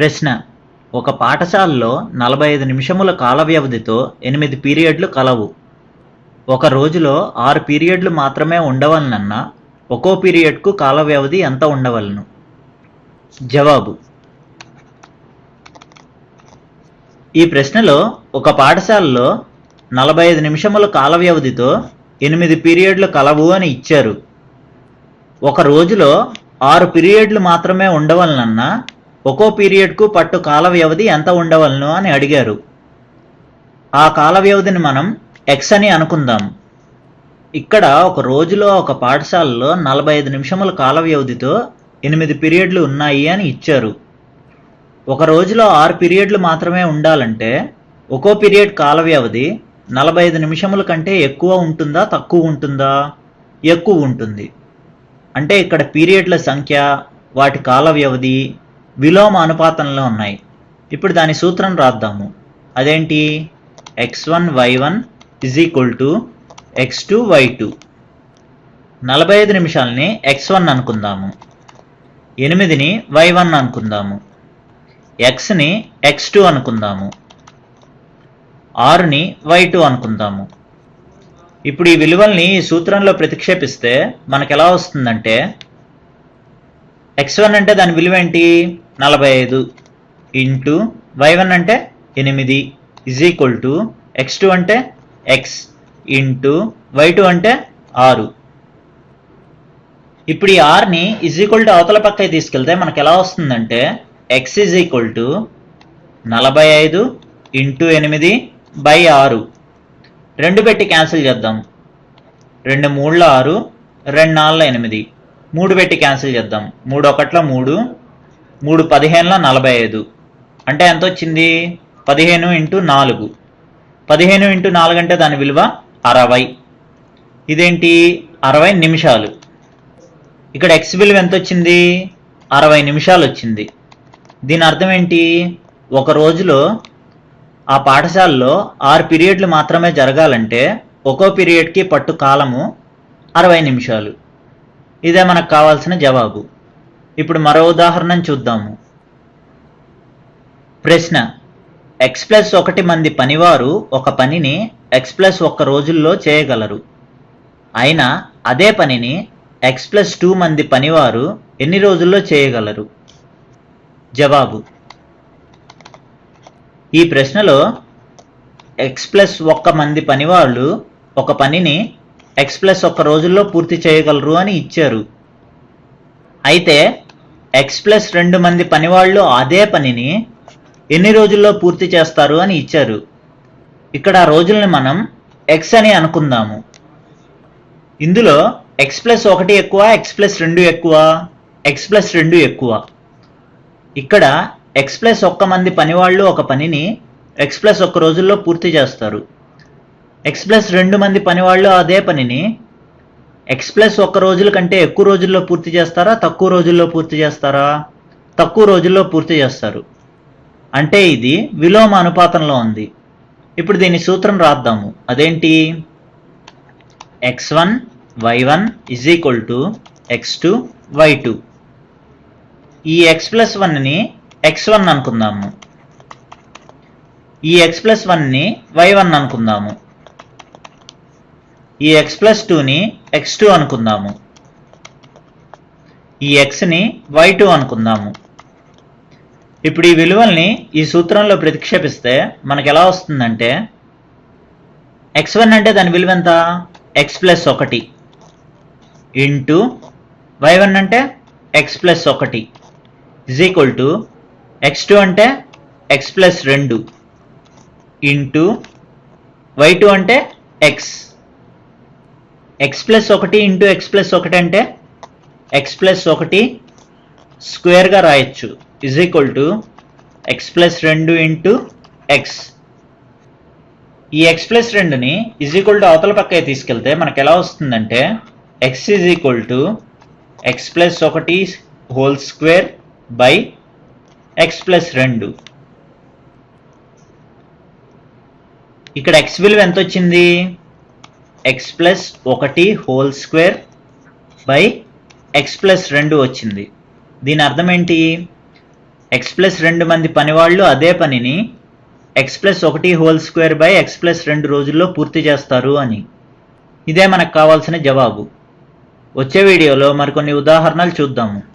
ప్రశ్న. ఒక పాఠశాలలో నలభై ఐదు నిమిషముల కాల వ్యవధితో ఎనిమిది పీరియడ్లు కలవు. ఒక రోజులో ఆరు పీరియడ్లు మాత్రమే ఉండవలనన్నా ఒక్కో పీరియడ్కు కాల వ్యవధి ఎంత ఉండవలను? జవాబు. ఈ ప్రశ్నలో ఒక పాఠశాలలో నలభై ఐదు నిమిషముల కాల వ్యవధితో ఎనిమిది పీరియడ్లు కలవు అని ఇచ్చారు. ఒక రోజులో ఆరు పీరియడ్లు మాత్రమే ఉండవలనన్నా ఒక్కో పీరియడ్కు పట్టు కాల వ్యవధి ఎంత ఉండవలను అని అడిగారు. ఆ కాల వ్యవధిని మనం ఎక్స్ అని అనుకుందాం. ఇక్కడ ఒక రోజులో ఒక పాఠశాలలో నలభై ఐదు నిమిషముల కాల వ్యవధితో ఎనిమిది పీరియడ్లు ఉన్నాయి అని ఇచ్చారు. ఒక రోజులో ఆరు పీరియడ్లు మాత్రమే ఉండాలంటే ఒక్కో పీరియడ్ కాల వ్యవధి నలభై ఐదు నిమిషముల కంటే ఎక్కువ ఉంటుందా తక్కువ ఉంటుందా? ఎక్కువ ఉంటుంది. అంటే ఇక్కడ పీరియడ్ల సంఖ్య వాటి కాల వ్యవధి విలోమ అనుపాతంలో ఉన్నాయి. ఇప్పుడు దాని సూత్రం రాద్దాము. అదేంటి? X one Y one is equal to X two Y two నలభై ఐదు నిమిషాలని ఎక్స్ వన్ అనుకుందాము. ఎనిమిదిని వై వన్ అనుకుందాము. ఎక్స్ని ఎక్స్ టూ అనుకుందాము. ఆరుని వై టూ అనుకుందాము. ఇప్పుడు ఈ విలువల్ని ఈ సూత్రంలో ప్రతిక్షేపిస్తే మనకు ఎలా వస్తుందంటే ఎక్స్ వన్ అంటే దాని విలువ ఏంటి నలభై ఐదు ఇంటూ వై వన్ అంటే ఎనిమిది is equal to X two అంటే ఎక్స్ ఇంటూ వై టూ అంటే ఆరు. ఇప్పుడు ఈ ఆర్ని ఇజ్ ఈక్వల్ టు అవతల పక్కకి తీసుకెళ్తే మనకు ఎలా వస్తుందంటే ఎక్స్ ఇజ్ ఈక్వల్ టు నలభై ఐదు ఇంటూ ఎనిమిది బై ఆరు. రెండు పెట్టి క్యాన్సిల్ చేద్దాం. రెండు మూడుల ఆరు రెండు నాలుగు ఎనిమిది. మూడు పెట్టి క్యాన్సిల్ చేద్దాం. మూడు ఒకట్ల మూడు మూడు పదిహేనుల నలభై ఐదు. అంటే ఎంత వచ్చింది? పదిహేను ఇంటూ నాలుగు. పదిహేను ఇంటూ నాలుగు అంటే దాని విలువ అరవై. ఇదేంటి? అరవై నిమిషాలు. ఇక్కడ ఎక్స్ విలువ ఎంత వచ్చింది? అరవై నిమిషాలు వచ్చింది. దీని అర్థం ఏంటి? ఒక రోజులో ఆ పాఠశాలలో ఆరు పీరియడ్లు మాత్రమే జరగాలంటే ఒక్కో పీరియడ్కి పట్టు కాలము అరవై నిమిషాలు. ఇదే మనకు కావాల్సిన జవాబు. ఇప్పుడు మరో ఉదాహరణను చూద్దాము. ప్రశ్న ఎక్స్ ప్లస్ ఒకటి మంది పనివారు ఒక పనిని ఎక్స్ ప్లస్ ఒక్క రోజుల్లో చేయగలరు. అయినా అదే పనిని ఎక్స్ ప్లస్ టూ మంది పనివారు ఎన్ని రోజుల్లో చేయగలరు? జవాబు ఈ ప్రశ్నలో ఎక్స్ ప్లస్ ఒక్క మంది పనివాళ్ళు ఒక పనిని ఎక్స్ ప్లస్ ఒక్క రోజుల్లో పూర్తి చేయగలరు అని ఇచ్చారు. అయితే ఎక్స్ ప్లస్ రెండు మంది పనివాళ్ళు అదే పనిని ఎన్ని రోజుల్లో పూర్తి చేస్తారు అని ఇచ్చారు. ఇక్కడ ఆ రోజుల్ని మనం ఎక్స్ అని అనుకుందాము. ఇందులో ఎక్స్ ప్లస్ ఒకటి ఎక్కువ ఎక్స్ ప్లస్ రెండు ఎక్కువ ఎక్స్ ప్లస్ రెండు ఎక్కువ. ఇక్కడ ఎక్స్ ప్లస్ ఒక్క మంది పనివాళ్ళు ఒక పనిని ఎక్స్ ప్లస్ ఒక్క రోజుల్లో పూర్తి చేస్తారు. ఎక్స్ ప్లస్ రెండు మంది పనివాళ్ళు అదే పనిని ఎక్స్ ప్లస్ ఒక్క రోజుల కంటే ఎక్కువ రోజుల్లో పూర్తి చేస్తారా? తక్కువ రోజుల్లో పూర్తి చేస్తారా? తక్కువ రోజుల్లో పూర్తి చేస్తారు. అంటే ఇది విలోమ అనుపాతంలో ఉంది. ఇప్పుడు దీని సూత్రం రాద్దాము. అదేంటి? X one y one is equal to x two y two ఈ ఎక్స్ ప్లస్ వన్ని ఎక్స్ వన్ అనుకుందాము. ఈ ఎక్స్ ప్లస్ వన్ని వై వన్ అనుకుందాము. ఈ ఎక్స్ ప్లస్ టూని ఎక్స్ టూ అనుకుందాము. ఈ ఎక్స్ని వై టూ అనుకుందాము. ఇప్పుడు ఈ విలువల్ని ఈ సూత్రంలో ప్రతిక్షేపిస్తే మనకు ఎలా వస్తుందంటే ఎక్స్ వన్ అంటే దాని విలువ ఎంత? ఎక్స్ ప్లస్ ఒకటి. ఇంటూ వై వన్ అంటే ఎక్స్ ప్లస్ ఒకటి. Is equal to x two అంటే ఎక్స్ ప్లస్ రెండు. ఇంటూ వై టూ అంటే ఎక్స్ ఎక్స్ ప్లస్ ఒకటి ఇంటూ ఎక్స్ ప్లస్ ఒకటి అంటే ఎక్స్ ప్లస్ ఒకటి స్క్వేర్గా రాయొచ్చు. Is equal to x plus రెండు ఇంటూ ఎక్స్ ఈ ఎక్స్ ప్లస్ రెండుని ఇజ్ ఈక్వల్ టు అవతల పక్కకి తీసుకెళ్తే మనకు ఎలా వస్తుందంటే x is equal to x plus ఒకటి whole square by x plus రెండు. ఇక్కడ ఎక్స్ విలువ ఎంత వచ్చింది? ఎక్స్ ప్లస్ ఒకటి whole square by x plus రెండు వచ్చింది. దీని అర్థం ఏంటి? ఎక్స్ ప్లస్ రెండు మంది పనివాళ్ళు అదే పనిని ఎక్స్ ప్లస్ ఒకటి whole square by x plus రెండు రోజుల్లో పూర్తి చేస్తారు అని. ఇదే మనకు కావాల్సిన జవాబు. వచ్చే వీడియోలో మరికొన్ని ఉదాహరణలు చూద్దాము.